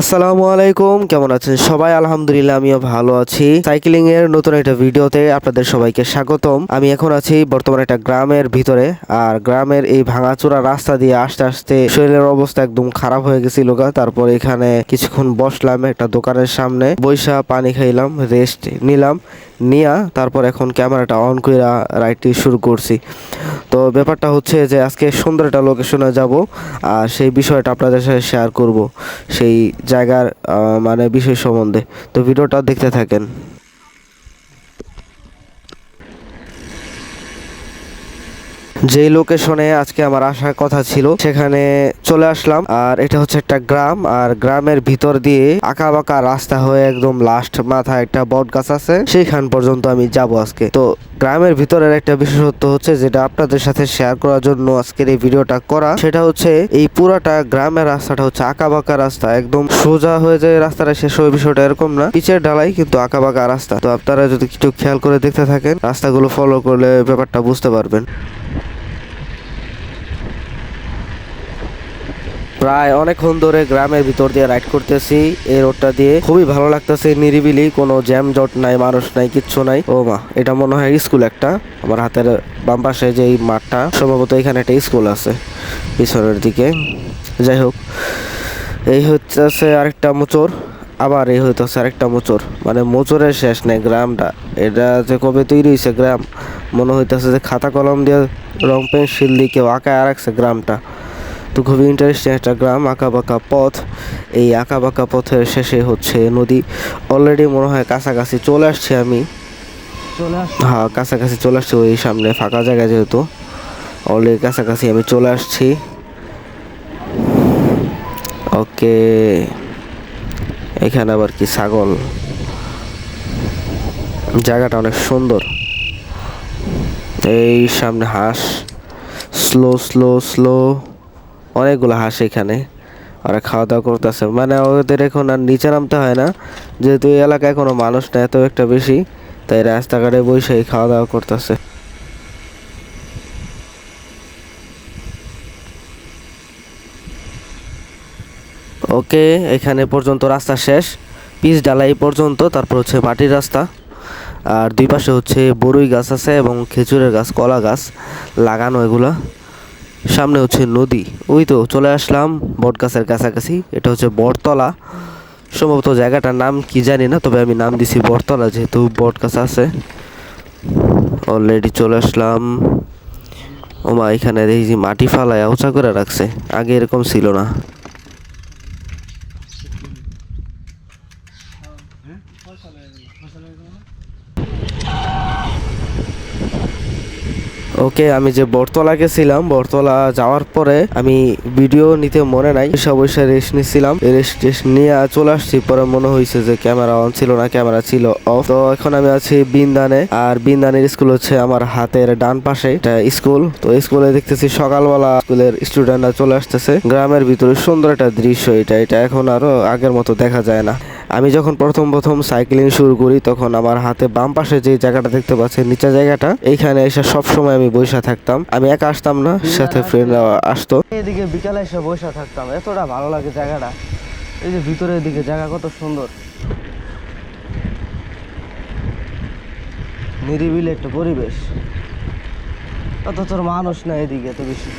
আসসালামু আলাইকুম, কেমন আছেন সবাই? আলহামদুলিল্লাহ, আমিও ভালো আছি। সাইক্লিং এর নতুন একটা ভিডিওতে আপনাদের সবাইকে স্বাগতম। আমি এখন আছি বর্তমানে একটা গ্রামের ভিতরে, আর গ্রামের এই ভাঙাচোরা রাস্তা দিয়ে আসতে আসতে শরীরের অবস্থা একদম খারাপ হয়ে গেছিল তারপর এখানে কিছুক্ষণ বসলাম একটা দোকানের সামনে বৈশা পানি খাইলাম রেস্ট নিলাম, নিয়া তারপর এখন ক্যামেরাটা অন করে রাইডটি শুরু করছি। তো ব্যাপারটা হচ্ছে যে, আজকে সুন্দর একটা লোকেশনে যাব, আর সেই বিষয়টা আপনাদের সাথে শেয়ার করব। সেই জায়গার মানে বিষয় সম্বন্ধে। তো ভিডিওটা দেখতে থাকেন। যেই লোকেশনে আজকে আমার আসার কথা ছিল, সেখানে চলে আসলাম। আর এটা হচ্ছে একটা গ্রাম, আর গ্রামের ভিতর দিয়ে আঁকা বাঁকা রাস্তা হয়ে একদম লাস্ট মাথায় একটা বট গাছ আছে। সেইখান পর্যন্ত আমি যাব আজকে। তো গ্রামের ভিতরের একটা বিশেষত্ব হচ্ছে যেটা আপনাদের সাথে শেয়ার করার জন্য আজকের এই ভিডিওটা করা, সেটা হচ্ছে এই পুরাটা গ্রামের রাস্তাটা হচ্ছে আঁকা বাঁকা রাস্তা। একদম সোজা হয়ে যায় রাস্তাটা শেষ হয়ে বিষয়টা এরকম না। পিচের ঢালাই কিন্তু আঁকা বাঁকা রাস্তা। তো আপনারা যদি একটু খেয়াল করে দেখতে থাকেন, রাস্তাগুলো ফলো করলে ব্যাপারটা বুঝতে পারবেন। প্রায় অনেকক্ষণ ধরে গ্রামের ভিতর দিয়ে রাইড করতেছি। এই রোডটা দিয়ে খুবই ভালো লাগতেছে, নিরিবিলি, কোনো জ্যাম জট নাই, মানুষ নাই, কিচ্ছু নাই। ও মা, এটা মনে হয় স্কুল একটা। আমার হাতের বাম পাশে যে এই মাঠটা, সম্ভবত এখানে একটা স্কুল আছে, পিছনের দিকে। যাই হোক, এই হচ্ছে আরেকটা মোচর, আবার এই হইতেছে আরেকটা মোচর। মানে মোচরের শেষ নেই গ্রামটা। এটা যে কবে তৈরি হয়েছে গ্রাম, মনে হইতেছে যে খাতা কলম দিয়ে রং পেন্সিল দিয়ে কেউ আঁকায় রাখছে গ্রামটা। তো খুবই ইন্টারেস্টিং একটা গ্রাম আঁকা বাঁকা পথ। এই আঁকা বাঁকা পথের শেষে হচ্ছে নদী। অলরেডি মনে হয় কাছাকাছি চলে আসছি আমি। হ্যাঁ কাছাকাছি চলে আসছি ওই সামনে ফাঁকা জায়গা যেহেতু। অলরেডি কাছাকাছি আমি চলে আসছি। ওকে এখানে আবার কি ছাগল? জায়গাটা অনেক সুন্দর। এই সামনে হাঁস। স্লো স্লো স্লো অনেকগুলো হাঁস এখানে। ওরা খাওয়া দাওয়া করতেছে। মানে ওদের এখন আর নিচে নামতে হয় না। যেহেতু এই এলাকায় কোনো মানুষ না এত একটা বেশি। তাই রাস্তাঘাটে বসেই খাওয়া দাওয়া করতেছে। ওকে, এখানে পর্যন্ত রাস্তা শেষ। পিচ ডালাই পর্যন্ত। তারপর হচ্ছে মাটির রাস্তা। আর দুই পাশে হচ্ছে বরুই গাছ আছে এবং খেজুরের গাছ, কলা গাছ লাগানো এগুলা। সামনে হচ্ছে নদী। ওই তো চলে আসলাম বট গাছের কাছাকাছি। এটা হচ্ছে বটতলা। সম্ভবত জায়গাটার নাম কি জানি না, তবে আমি নাম দিছি বটতলা যেহেতু বট গাছ আছে। অলরেডি চলে আসলাম। ওমা, এখানে দেখি মাটি ফালায় উঁচা করে রাখছে। আগে এরকম ছিল না। ওকে, আমি যে বটতলা গেছিলাম বটতলা যাওয়ার পরে আমি ভিডিও নিতে মনে নাই বসে রেস্ট নিছিলাম। রেস্ট টেস্ট নিয়ে চলে আসছি, পরে মনে হয়েছে যে ক্যামেরা অন ছিল না ক্যামেরা ছিল অফ তো এখন আমি আছি বিন্দানে, আর বিন্দানের স্কুল হচ্ছে আমার হাতের ডান পাশে, এটা স্কুল তো স্কুলে দেখতেছি সকালবেলা স্কুলের স্টুডেন্টরা চলে আসতেছে। গ্রামের ভিতরে সুন্দর একটা দৃশ্য এটা এটা এখন আরও আগের মতো দেখা যায় না। আমি যখন প্রথম প্রথম সাইক্লিং শুরু করি, তখন আমার হাতে বাম পাশে যে জায়গাটা দেখতে পাচ্ছি নিচে জায়গাটা, এইখানে এসে সব সময় আমি বসে থাকতাম। আমি একা আসতাম না, সাথে ফ্রেন্ডরা আসতো। এদিকে বিকালে এসে বসে থাকতাম, এতটা ভালো লাগে জায়গাটা। এই যে ভিতরের দিকে, জায়গা কত সুন্দর। নিরিবিলি একটা পরিবেশ। অত তোর মানুষ না এদিকে এত বেশি।